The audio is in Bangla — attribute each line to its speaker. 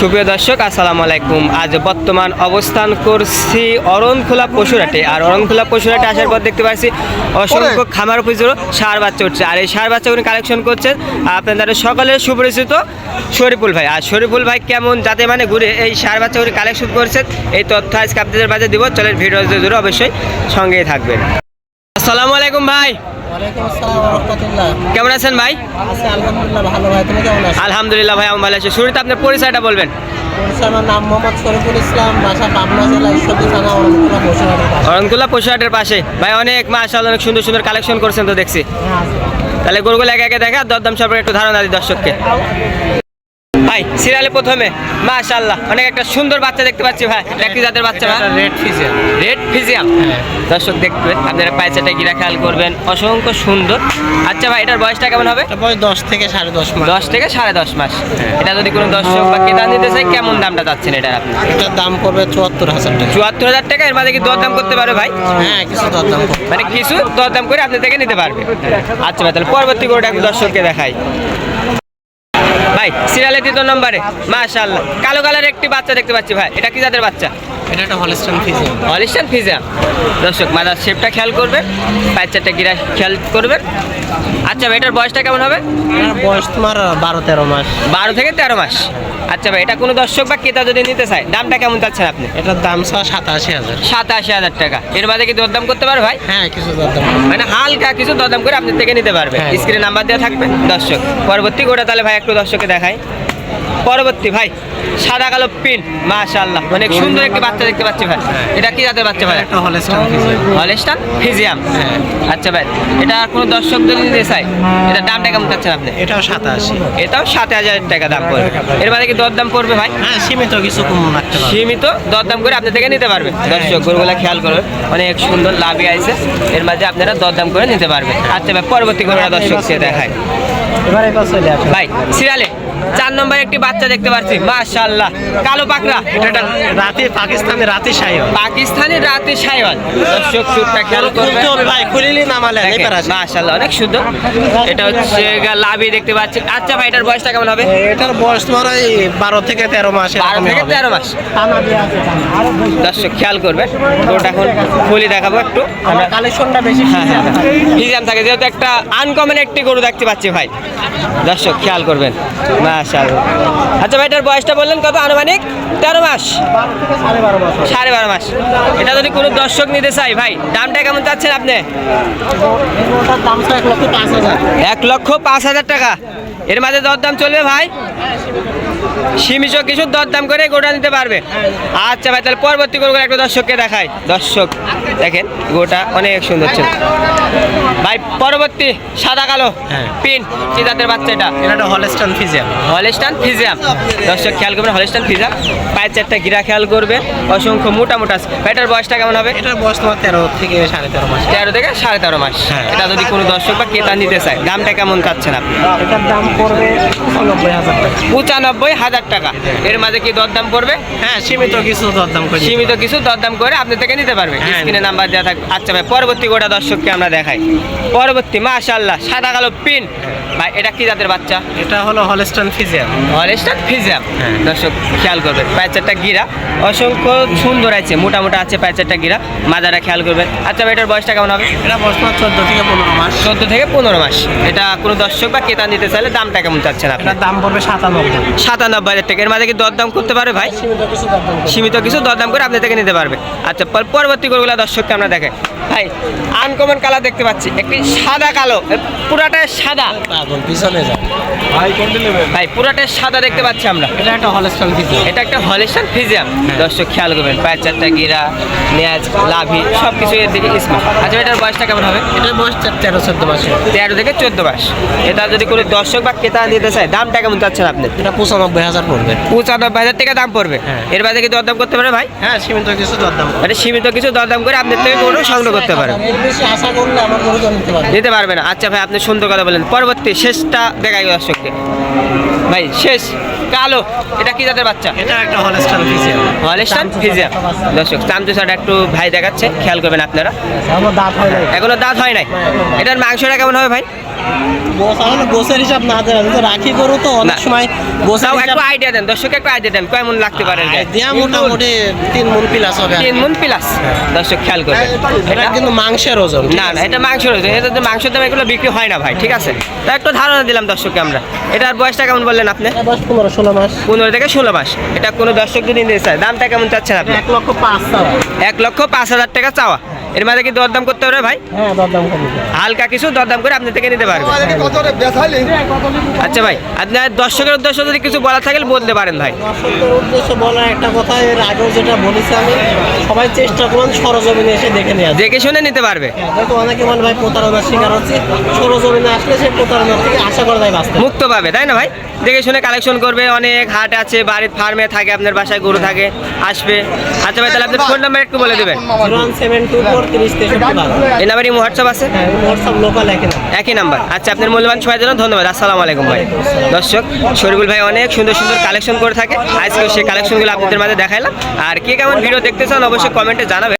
Speaker 1: সুপ্রিয় দর্শক আসসালামু আলাইকুম। আজ বর্তমান অবস্থান করছি অরণখোলা পশুরাটে আর অরণখোলা পশুরাটে আসার পর দেখতে পাচ্ছি অসংখ্য খামার পুজোর সার বাচ্চা উঠছে। আর এই সার বাচ্চাগুলো কালেকশন করছেন আপনাদের সকলের সুপরিচিত শরীফুল ভাই। আর শরীফুল ভাই কেমন যাতে মানে ঘুরে এই সার বাচ্চাগুলি কালেকশন করছেন এই তথ্য আজকে আপনাদের মাঝে দিব। চলেন ভিডিও জুড়ে অবশ্যই সঙ্গেই থাকবেন। আসসালামু আলাইকুম ভাই। কেমন আছেন ভাই?
Speaker 2: আলহামদুলিল্লাহ ভাই।
Speaker 1: আমি ভালো আছি। শুরুতে আপনার পরিচয়টা বলবেন।
Speaker 2: নাম মোহাম্মদ শরীফুল ইসলাম বাসা পাবনা জেলা ঈশ্বরদী থানা অরণকুলা পাশে।
Speaker 1: পশুহাটের পাশে। ভাই অনেক মাশাল অনেক সুন্দর সুন্দর কালেকশন করছেন তো দেখছি।
Speaker 2: হ্যাঁ,
Speaker 1: তাহলে গরুগুলো একে একে দেখা দরদাম সম্পর্কে একটু ধারণা দিই দর্শককে। ভাই সিরিয়ালে প্রথমে মাশাল্লাহ অনেক একটা সুন্দর বাচ্চা দেখতে পাচ্ছি ভাই একটি জাতের বাচ্চা ভাই?
Speaker 2: Red Friesian.
Speaker 1: রেড ফিজিয়াম দর্শক দেখবে আপনারা পায়চাটা গিরা খেয়াল করবেন অসংখ্য সুন্দর। আচ্ছা ভাই এটার বয়সটা কেমন হবে?
Speaker 2: এটা বয়স দশ থেকে সাড়ে দশ মাস।
Speaker 1: দশ থেকে সাড়ে দশ মাস। এটা যদি কোনো দর্শক বা ক্রেতা নিতে চাই কেমন দামটা চাচ্ছেন এটার আপনি?
Speaker 2: এটার দাম পড়বে চুয়াত্তর হাজার টাকা।
Speaker 1: চুয়াত্তর হাজার টাকা এর মাঝে কি দরদাম করতে পারবে ভাই?
Speaker 2: হ্যাঁ কিছু দরদাম
Speaker 1: মানে কিছু দরদাম করে আপনি থেকে নিতে পারবে। আচ্ছা ভাই তাহলে পরবর্তী গরুটা দর্শককে দেখাই। ভাই সিরিয়ালে তৃতীয় নম্বরে মাশাআল্লাহ। কালো কালার একটি বাচ্চা দেখতে পাচ্ছি ভাই। এটা কি জাতের বাচ্চা?
Speaker 2: এটা একটা হলিস্টান ফিজিয়ান
Speaker 1: হলিস্টান ফিজা দর্শক মাদার শেপটা খেয়াল করবেন। বাচ্চাটা গিরা খেয়াল করবেন। আচ্ছা ভাই এটার বয়সটা কেমন হবে?
Speaker 2: বয়স তোমার বারো তেরো মাস।
Speaker 1: বারো থেকে তেরো মাস। আচ্ছা ভাই এটা কোনো দর্শক বা কেতা যদি নিতে চায় দামটা কেমন চাচ্ছেন আপনি?
Speaker 2: এটার দাম স্যার সাতাশি হাজার।
Speaker 1: সাতাশি হাজার টাকা। এর মাঝে কি দরদাম করতে পারবে ভাই?
Speaker 2: হ্যাঁ কিছু দরদাম।
Speaker 1: মানে হালকা কিছু দরদাম করে আপনি থেকে নিতে পারবে
Speaker 2: হ্যাঁ।
Speaker 1: স্ক্রিনে নাম্বার দেওয়া থাকবে দর্শক। পরবর্তী গোটা তাহলে ভাই একটু দর্শককে দেখাই। পরবর্তী ভাই সাদা কালো পিন মাশাআল্লাহ অনেক সুন্দর একটি বাচ্চা দেখতে পাচ্ছি ভাই। এটা কি জাতের বাচ্চা ভাই?
Speaker 2: একটা হলস্টান
Speaker 1: হলেস্টান ফিজিয়াম।
Speaker 2: হ্যাঁ।
Speaker 1: আচ্ছা ভাই এটা কোনো দর্শক যদি নিতে চাই? এটা দামটা কেমন চাচ্ছেন আপনি?
Speaker 2: এটাও সাতাশি।
Speaker 1: এটাও সাত হাজার টাকা দাম পড়বে। এর মাঝে কি দরদাম পড়বে ভাই?
Speaker 2: হ্যাঁ সীমিত কিছু কম রাখতে পারবে।
Speaker 1: সীমিত দরদাম করে আপনি থেকে নিতে পারবে দর্শক গরুগুলা খেয়াল করবেন অনেক সুন্দর লাভই আছে এর মাঝে আপনারা দরদাম করে নিতে পারবে আচ্ছা ভাই পরবর্তী গরুটা দর্শক সে দেখায়
Speaker 2: এবার চলে
Speaker 1: ভাই সিরিয়ালে চার নম্বর একটি বাচ্চা দেখতে পাচ্ছি। মাশাআল্লাহ। কালো পাকড়া।
Speaker 2: এটা রাতে পাকিস্তানে রাতে সাই হয়
Speaker 1: পাকিস্তানি রাতে সাইওয়াল দর্শক চুটটা খেয়াল
Speaker 2: খুলতে হবে ভাই খুলিলি নামালে
Speaker 1: মাশাআল্লাহ অনেক সুন্দর। এটা হচ্ছে লাভি দেখতে পাচ্ছি। আচ্ছা ভাই এটার বয়সটা কেমন হবে?
Speaker 2: এটার বয়স তোমার ওই বারো থেকে তেরো মাস
Speaker 1: বারো থেকে। তেরো মাস। দর্শক খেয়াল করবেন ওটা এখন খুলি দেখাবো একটু।
Speaker 2: আমার কালেকশনটা বেশি
Speaker 1: হ্যাঁ হ্যাঁ হিজাম থাকে যেহেতু একটা আনকমন একটি গরু দেখতে পাচ্ছি ভাই। দর্শক খেয়াল করবেন। মাশাআল্লাহ। আচ্ছা ভাইটার বয়সটা বললেন কত? আনুমানিক? তেরো মাস?
Speaker 2: সাড়ে বারো মাস।
Speaker 1: এটা যদি কোনো দর্শক নিতে চাই ভাই দামটা কেমন চাচ্ছেন আপনি?
Speaker 2: এক লক্ষ পাঁচ হাজার
Speaker 1: টাকা। এর মাঝে দরদাম চলবে ভাই? সীমিত কিছু দরদাম করে গোটা নিতে পারবে। আচ্ছা ভাই তাহলে পরবর্তী গরুগুলো একটা দর্শককে দেখাই। দর্শক দেখেন গোটা অনেক সুন্দর ছিল। ভাই পরবর্তী সাদা কালো
Speaker 2: হ্যাঁ।
Speaker 1: পিন কি জাতের বাচ্চা এটা?
Speaker 2: এটা হলস্টান ফিজিয়ান
Speaker 1: হলেস্টান ফিজিয়াম দর্শক খেয়াল করবেন হলেস্টান ফিজিয়াম পায়ের চারটা গিরা খেয়াল করবে। অসংখ্য মোটা মোটা ভাই, এটার বয়সটা কেমন হবে?
Speaker 2: এটার বয়স তোমার তেরো থেকে সাড়ে তেরো মাস।
Speaker 1: তেরো থেকে সাড়ে তেরো মাস।
Speaker 2: হ্যাঁ।
Speaker 1: এটা যদি কোনো দর্শক বা ক্রেতা নিতে চায় দামটা কেমন চাচ্ছেন আপনি?
Speaker 2: এটার দাম পড়বে পঁচানব্বই হাজার টাকা।
Speaker 1: পঁচানব্বই হাজার টাকা। এর মাঝে কি দরদাম পড়বে?
Speaker 2: হ্যাঁ সীমিত কিছু দরদাম করে
Speaker 1: সীমিত কিছু দরদাম করে আপনি থেকে নিতে পারবে। স্ক্রিনে নাম্বার দেওয়া থাকবে আচ্ছা ভাই পরবর্তী গোটা দর্শককে আমরা দেখাই। পরবর্তী মাশাআল্লাহ সাদা কালো পিন ভাই এটা কি জাতের বাচ্চা?
Speaker 2: এটা হলো হলস্টান ফিজিয়ান
Speaker 1: হলেস্টান ফিজিয়াম
Speaker 2: হ্যাঁ।
Speaker 1: দর্শক খেয়াল করবেন প্যাচারটা গিরা। অসংখ্য সুন্দর আছে মোটা মোটা আছে প্যাচারটা গিরা। মাজারা খেয়াল করবেন আচ্ছা ভাই এটার বয়সটা কেমন হবে?
Speaker 2: এটা বয়স চোদ্দ থেকে পনেরো মাস।
Speaker 1: চোদ্দ থেকে পনেরো মাস। এটা কোনো দর্শক বা ক্রেতা নিতে চাইলে দামটা কেমন চাচ্ছেন
Speaker 2: আপনার দাম পড়বে সাতানব্বই।
Speaker 1: সাতানব্বই হাজার টাকা। এর মাঝে কি দরদাম করতে পারবে ভাই?
Speaker 2: সীমিত কিছু দরদাম করে
Speaker 1: আপনি থেকে নিতে পারবে। আচ্ছা পর- পরবর্তী গরুগুলো দর্শককে আমরা দেখেন ভাই আনকমন কালার দেখতে পাচ্ছি। একটি সাদা কালো। পুরাটা সাদা।
Speaker 2: পিছনে যাও
Speaker 1: ভাই পুরাটাই সাদা দেখতে পাচ্ছি আমরা।
Speaker 2: এটা একটা হলস্টান
Speaker 1: এটা একটা ফিজিয়াম। দর্শক খেয়াল করবেন পায়ের চারটা গিরা নেয়াজ লাভি সব কিছু এর দিকে স্মার্ট আচ্ছা এটার বয়সটা কেমন হবে?
Speaker 2: এটার বয়স তেরো চোদ্দ মাসে
Speaker 1: তেরো থেকে চোদ্দ মাস। এটা যদি কোনো দর্শক বা ক্রেতা নিতে চায় দামটা কেমন চাচ্ছেন আপনি?
Speaker 2: এটা পঁচানব্বই হাজার পড়বে।
Speaker 1: পঁচানব্বই হাজার টাকা দাম পড়বে।
Speaker 2: হ্যাঁ।
Speaker 1: এর বাদে কি দরদাম করতে পারে ভাই?
Speaker 2: হ্যাঁ সীমিত কিছু দরদাম করে
Speaker 1: সীমিত কিছু দরদাম করে আপনার থেকে কোনো সংগ্রহ করতে পারে।
Speaker 2: নিতে পারবে
Speaker 1: না। আচ্ছা ভাই আপনি সুন্দর কথা বলেন। পরবর্তী শেষটা দেখাই দর্শককে ভাই শেষ কালো এটা কি জাতের বাচ্চা?
Speaker 2: এটা একটা হলস্টান ফিজিয়াম
Speaker 1: হলেস্টান ফিজিয়া দর্শক চামচুসাটা একটু ভাই দেখাচ্ছে খেয়াল করবেন আপনারা।
Speaker 2: আমার দাঁত হয় নাই।
Speaker 1: এখনও দাঁত হয় নাই? এটার মাংসটা কেমন হবে ভাই?
Speaker 2: গোস গোসের হিসাব না আমি তো রাখি গরু তো অনেক সময় হিসাব
Speaker 1: একটু আইডিয়া দেন। দর্শক একটু আইডিয়া দেন। কেমন লাগতে পারে
Speaker 2: দেয়া মোটামুটি তিন মন প্লাস হবে
Speaker 1: তিন মন প্লাস দর্শক খেয়াল করবেন।
Speaker 2: এটা
Speaker 1: এটা
Speaker 2: কিন্তু মাংসের ওজন
Speaker 1: না না এটা মাংস রয়েছে এটা তো মাংসের দাম এগুলো বিক্রি হয় না ভাই ঠিক আছে? তা একটু ধারণা দিলাম দর্শককে আমরা। এটার বয়সটা কেমন বললেন আপনি?
Speaker 2: বয়স পনেরো ষোলো মাস।
Speaker 1: পনেরো থেকে ষোলো মাস। এটা কোনো দর্শক যদি নিতে চায় দামটা কেমন চাচ্ছেন আপনি?
Speaker 2: এক লক্ষ পাঁচ
Speaker 1: এক লক্ষ পাঁচ হাজার টাকা চাওয়া। এর মাঝে কি দরদাম করতে পারবে ভাই?
Speaker 2: হ্যাঁ
Speaker 1: হালকা কিছু দরদাম করে আপনি থেকে নিতে পারবেন। আচ্ছা ভাই আপনার দর্শকের উদ্দেশ্য যদি কিছু বলা থাকলে বলতে পারেন ভাই।
Speaker 2: দর্শকদের উদ্দেশ্যে বলার একটা কথা এর আগেও যেটা বলেছি আমি সবাই চেষ্টা করুন সরজমিনে এসে দেখে নেওয়া
Speaker 1: দেখে শুনে নিতে পারবে।
Speaker 2: হয়তো অনেকে মনে ভাই প্রতারণার শিকার হচ্ছে সরজমিনে আসলে সে প্রতারণার থেকে আশা করা যায় বাঁচতে
Speaker 1: মুক্ত পাবে তাই না ভাই? দেখে শুনে কালেকশন করবে অনেক হাট আছে বাড়ির ফার্মে থাকে আপনার বাসায় গরু থাকে আসবে। আচ্ছা ভাই তাহলে আপনার ফোন নাম্বার একটু বলে দেবেন।
Speaker 2: Zero one seven two four তিরিশ তেষট্টি বারো
Speaker 1: এই নাম্বারই হোয়াটসঅ্যাপ আছে?
Speaker 2: হ্যাঁ হোয়াটসঅ্যাপ লোকাল এখানে
Speaker 1: একই নাম্বার। আচ্ছা আপনার মূল্যবান সময়ের জন্য ধন্যবাদ। আসসালামু আলাইকুম ভাই। দর্শক শরীফুল ভাই অনেক সুন্দর সুন্দর কালেকশন করে থাকে। আজকে সেই কালেকশনগুলো আপনাদের মাঝে দেখাইলাম। আর কে কেমন ভিডিও দেখতে চান অবশ্যই কমেন্টে জানাবেন।